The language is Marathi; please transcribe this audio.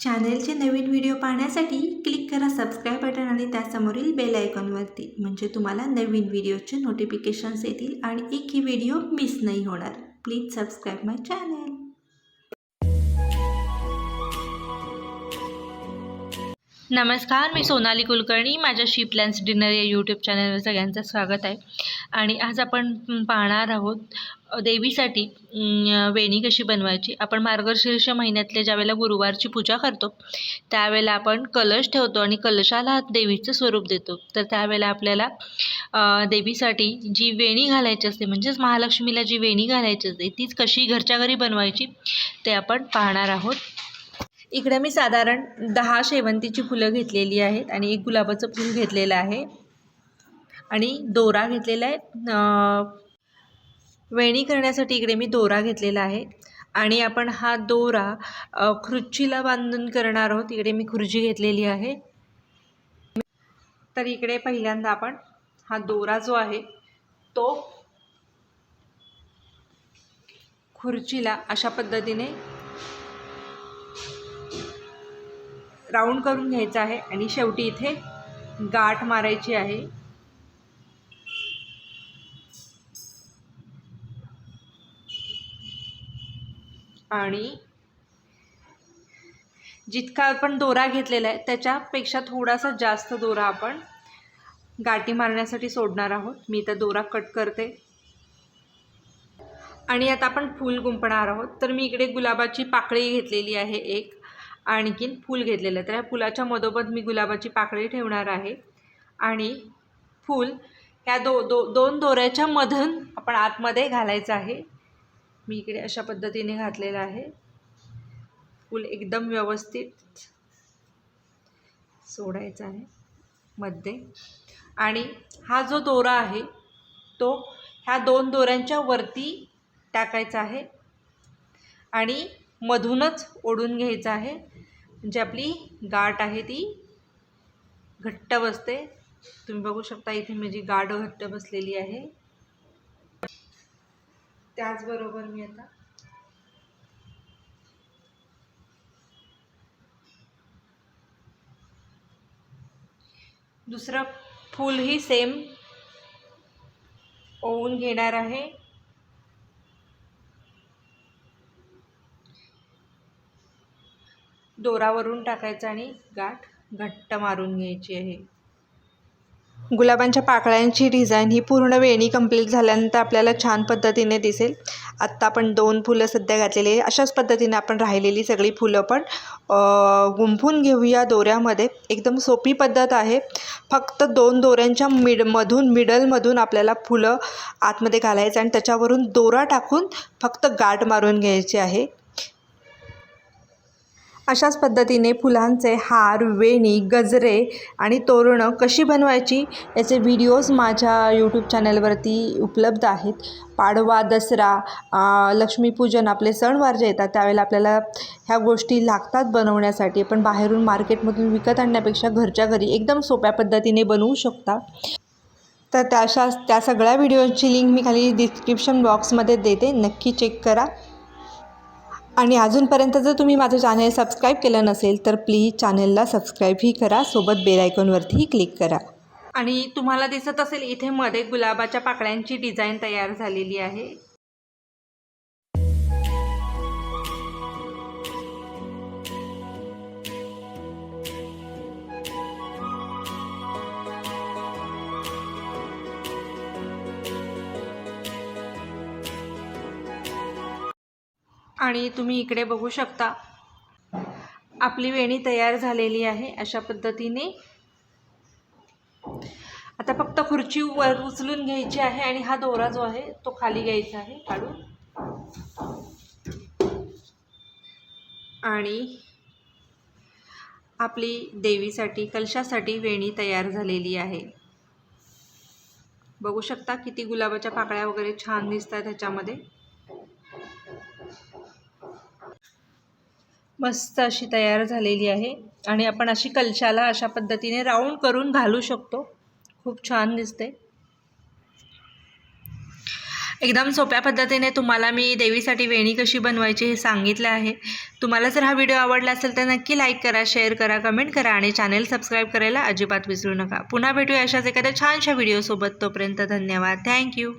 चॅनेलचे नवीन व्हिडिओ पाहण्यासाठी क्लिक करा सबस्क्राईब बटन आणि त्यासमोरील बेल आयकॉनवरती म्हणजे तुम्हाला नवीन व्हिडिओचे नोटिफिकेशन्स येतील आणि एकही व्हिडिओ मिस नाही होणार. प्लीज सबस्क्राईब माय चॅनेल नमस्कार मी सोनाली कुलकर्णी. माझ्या शी प्लॅन्स डिनर या यूट्यूब चॅनलवर सगळ्यांचं स्वागत आहे. आणि आज आपण पाहणार आहोत देवीसाठी वेणी कशी बनवायची. आपण मार्गशीर्ष महिन्यातल्या ज्यावेळेला गुरुवारची पूजा करतो त्यावेळेला आपण कलश ठेवतो आणि कलशाला देवीचं स्वरूप देतो. तर त्यावेळेला आपल्याला देवीसाठी जी वेणी घालायची असते म्हणजेच महालक्ष्मीला जी वेणी घालायची असते तीच कशी घरच्या घरी बनवायची ते आपण पाहणार आहोत. इकडे मी साधारण दहा शेवंतीची फुलं घेतलेली आहेत आणि एक गुलाबाचं फूल घेतलेलं आहे. आणि दोरा घेतलेला आहे. वेणी करण्यासाठी इकडे मी दोरा घेतलेला आहे. आणि आपण हा दोरा खुर्चीला बांधून करणार आहोत. इकडे मी खुर्ची घेतलेली आहे. तर इकडे पहिल्यांदा आपण हा दोरा जो आहे तो खुर्चीला अशा पद्धतीने राऊंड करून घ्यायचा आहे. आणि शेवटी इथे गाठ मारायची आहे. आणि जितका आपण दोरा घेतलेला आहे त्याच्यापेक्षा थोडासा जास्त दोरा आपण गाठी मारण्यासाठी सोडणार आहोत. मी त्या दोरा कट करते. आणि आता आपण फूल गुंपणार आहोत. तर मी इकडे गुलाबाची पाकळी घेतलेली आहे एक. आणखीन फूल घेतलेलं आहे. तर ह्या फुलाच्या मधोमध मी गुलाबाची पाकळी ठेवणार आहे. आणि फूल ह्या दो दो दोन दोऱ्याच्या मधून आपण आतमध्ये घालायचं आहे. मी इकडे अशा पद्धतीने घातलेलं आहे. फूल एकदम व्यवस्थित सोडायचा आहे मध्ये. आणि हा जो दोरा आहे तो ह्या दोन दोऱ्यांच्या वरती टाकायचा आहे. आणि मधूनच ओढून घ्यायचं आहे. म्हणजे आपली गाठ आहे ती घट्ट बसते. तुम्ही बघू शकता इथे माझी गाठ घट्ट बसलेली आहे. त्याचबरोबर मी आता दुसरं फूलही सेम ओवून घेणार आहे. दोरावरून टाकायचं आणि गाठ घट्ट मारून घ्यायची आहे. गुलाबांच्या पाकळ्यांची डिझाईन ही पूर्ण वेणी कंप्लीट झाल्यानंतर आपल्याला छान पद्धतीने दिसेल. आत्ता आपण दोन फुलं सध्या घातलेली आहे. अशाच पद्धतीने आपण राहिलेली सगळी फुलं पण गुंफून घेऊया दोऱ्यामध्ये. एकदम सोपी पद्धत आहे. फक्त दोन दोऱ्यांच्या मिडमधून मिडलमधून आपल्याला फुलं आतमध्ये घालायचं आणि त्याच्यावरून दोरा टाकून फक्त गाठ मारून घ्यायची आहे. अशाच पद्धतीने फुलांचे हार वेणी गजरे आणि तोरणं कशी बनवायची याचे व्हिडिओज माझ्या यूट्यूब चॅनलवरती उपलब्ध आहेत. पाडवा दसरा लक्ष्मीपूजन आपले सणवार जे येतात त्यावेळेला आपल्याला ह्या गोष्टी लागतात बनवण्यासाठी. पण बाहेरून मार्केटमधून विकत आणण्यापेक्षा घरच्या घरी एकदम सोप्या पद्धतीने बनवू शकता. तर त्या अशा त्या सगळ्या व्हिडिओची लिंक मी खाली डिस्क्रिप्शन बॉक्समध्ये देते. नक्की चेक करा. आणि अजूनपर्यंत जर तुम्ही माझं चॅनल सबस्क्राईब केलं नसेल तर प्लीज चॅनलला सबस्क्राईबही करा सोबत बेल आयकॉनवरतीही क्लिक करा. आणि तुम्हाला दिसत असेल इथे मध्ये गुलाबाच्या पाकळ्यांची डिझाईन तयार झालेली आहे. आणि तुम्ही इकडे बघू शकता. आपली वेणी तयार झालेली आहे अशा पद्धतीने. आता फक्त खुर्ची वर उचलून घ्यायची आहे आणि हा दोरा जो आहे तो खाली घ्यायचा आहे काढून. आणि आपली देवीसाठी कलशासाठी वेणी तयार झालेली आहे. बघू शकता किती गुलाबाच्या पाकळ्या वगैरे छान दिसतात ह्याच्यामध्ये. मस्त अशी तयार झालेली आहे. आणि आपण अशी कलशाला अशा पद्धतीने राऊंड करून घालू शकतो. खूप छान दिसते. एकदम सोप्या पद्धतीने तुम्हाला मी देवीसाठी वेणी कशी बनवायची हे सांगितलं आहे. तुम्हाला जर हा व्हिडिओ आवडला असेल तर नक्की लाईक करा शेअर करा कमेंट करा आणि चॅनल सबस्क्राईब करायला अजिबात विसरू नका. पुन्हा भेटूया अशाच एखाद्या छानशा व्हिडिओसोबत तोपर्यंत धन्यवाद. थँक्यू